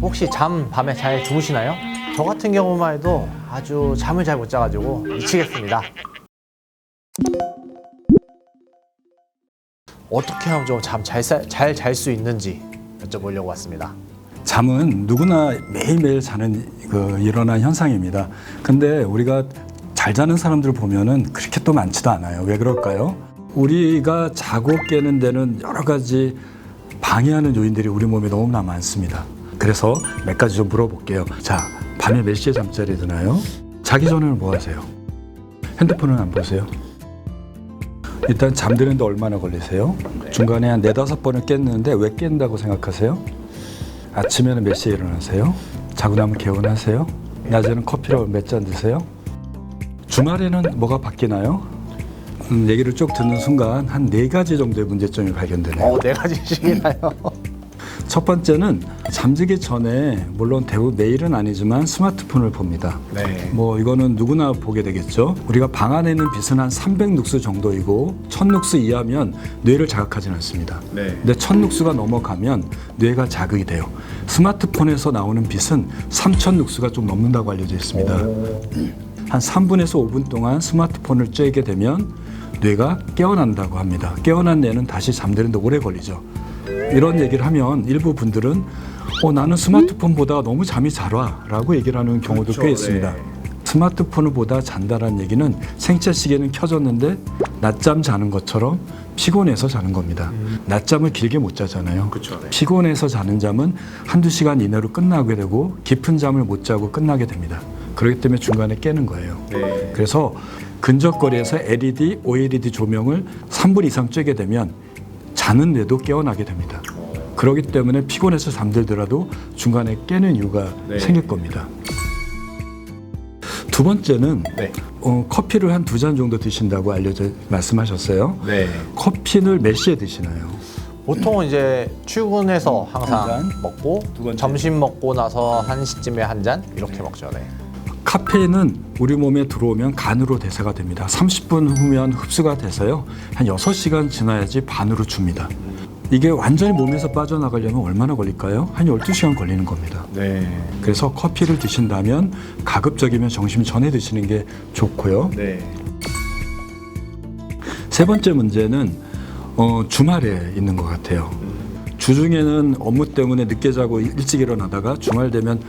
혹시 잠 밤에 잘 주무시나요? 저 같은 경우만 해도 아주 잠을 잘 못 자가지고 미치겠습니다. 어떻게 하면 좀잠잘잘 수 있는지 여쭤보려고 왔습니다. 잠은 누구나 매일매일 자는 그 일어난 현상입니다. 근데 우리가 잘 자는 사람들 보면은 그렇게 또 많지도 않아요. 왜 그럴까요? 우리가 자고 깨는 데는 여러 가지 방해하는 요인들이 우리 몸에 너무나 많습니다. 그래서 몇 가지 좀 물어볼게요. 자, 밤에 몇 시에 잠자리 드나요? 자기 전에는 뭐 하세요? 핸드폰은 안 보세요? 일단 잠드는데 얼마나 걸리세요? 중간에 한 네다섯 번을 깼는데 왜 깬다고 생각하세요? 아침에는 몇 시에 일어나세요? 자고 나면 개운하세요? 낮에는 커피를 몇 잔 드세요? 주말에는 뭐가 바뀌나요? 음, 얘기를 쭉 듣는 순간 한 네 가지 정도의 문제점이 발견되네요. 어, 네 가지씩이나요? 첫 번째는 잠들기 전에 물론 대부분 매일은 아니지만 스마트폰을 봅니다. 네. 뭐 이거는 누구나 보게 되겠죠. 우리가 방 안에 있는 빛은 한 300룩스 정도이고 1000룩스 이하면 뇌를 자극하지는 않습니다. 네. 근데 1000룩스가 넘어가면 뇌가 자극이 돼요. 스마트폰에서 나오는 빛은 3000룩스가 좀 넘는다고 알려져 있습니다. 한 3분에서 5분 동안 스마트폰을 쬐게 되면 뇌가 깨어난다고 합니다. 깨어난 뇌는 다시 잠드는데 오래 걸리죠. 이런 얘기를 하면 일부 분들은 어, 나는 스마트폰보다 너무 잠이 잘 와라고 얘기를 하는 경우도 그렇죠, 꽤 있습니다. 네. 스마트폰을 보다 잔다는 얘기는 생체 시계는 켜졌는데 낮잠 자는 것처럼 피곤해서 자는 겁니다. 낮잠을 길게 못 자잖아요. 음. 그쵸, 네. 피곤해서 자는 잠은 한두 시간 이내로 끝나게 되고 깊은 잠을 못 자고 끝나게 됩니다. 그렇기 때문에 중간에 깨는 거예요. 네. 그래서 근접거리에서 LED, OLED 조명을 3분 이상 쬐게 되면 자는 뇌도 깨어나게 됩니다. 그렇기 때문에 피곤해서 잠들더라도 중간에 깨는 이유가 네. 생길 겁니다. 두 번째는 네. 어, 커피를 한 두 잔 정도 드신다고 알려져 말씀하셨어요. 네. 커피를 몇 시에 드시나요? 보통은 이제 출근해서 항상 한 잔. 먹고 두 번째. 점심 먹고 나서 한 시쯤에 한 잔 이렇게 먹죠. 네. 카페인은 우리 몸에 들어오면 간으로 대사가 됩니다. 30분 후면 흡수가 돼서요. 한 6시간 지나야지 반으로 줍니다. 이게 완전히 몸에서 빠져나가려면 얼마나 걸릴까요? 한 12시간 걸리는 겁니다. 네. 그래서 커피를 드신다면 가급적이면 점심 전에 드시는 게 좋고요. 네. 세 번째 문제는 어, 주말에 있는 것 같아요. 주중에는 업무 때문에 늦게 자고 일찍 일어나다가 주말 되면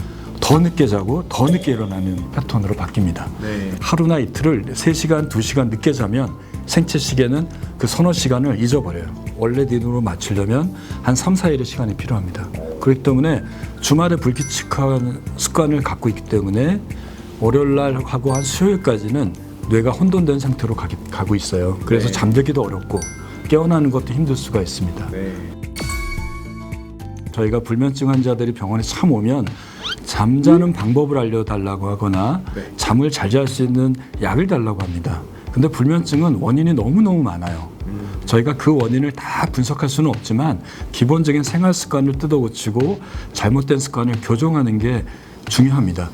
더 늦게 자고 더 늦게 일어나는 패턴으로 바뀝니다. 네. 하루나 이틀을 3시간, 2시간 늦게 자면 생체 시계는 그 서너 시간을 잊어버려요. 원래 리듬으로 맞추려면 한 3, 4일의 시간이 필요합니다. 그렇기 때문에 주말에 불규칙한 습관을 갖고 있기 때문에 월요일 날 하고 한 수요일까지는 뇌가 혼돈된 상태로 가기, 가고 있어요. 그래서 네. 잠들기도 어렵고 깨어나는 것도 힘들 수가 있습니다. 네. 저희가 불면증 환자들이 병원에 참 오면 잠자는 방법을 알려달라고 하거나 네. 잠을 잘 잘 수 있는 약을 달라고 합니다. 근데 불면증은 원인이 너무너무 많아요. 저희가 그 원인을 다 분석할 수는 없지만 기본적인 생활 습관을 뜯어 고치고 잘못된 습관을 교정하는 게 중요합니다.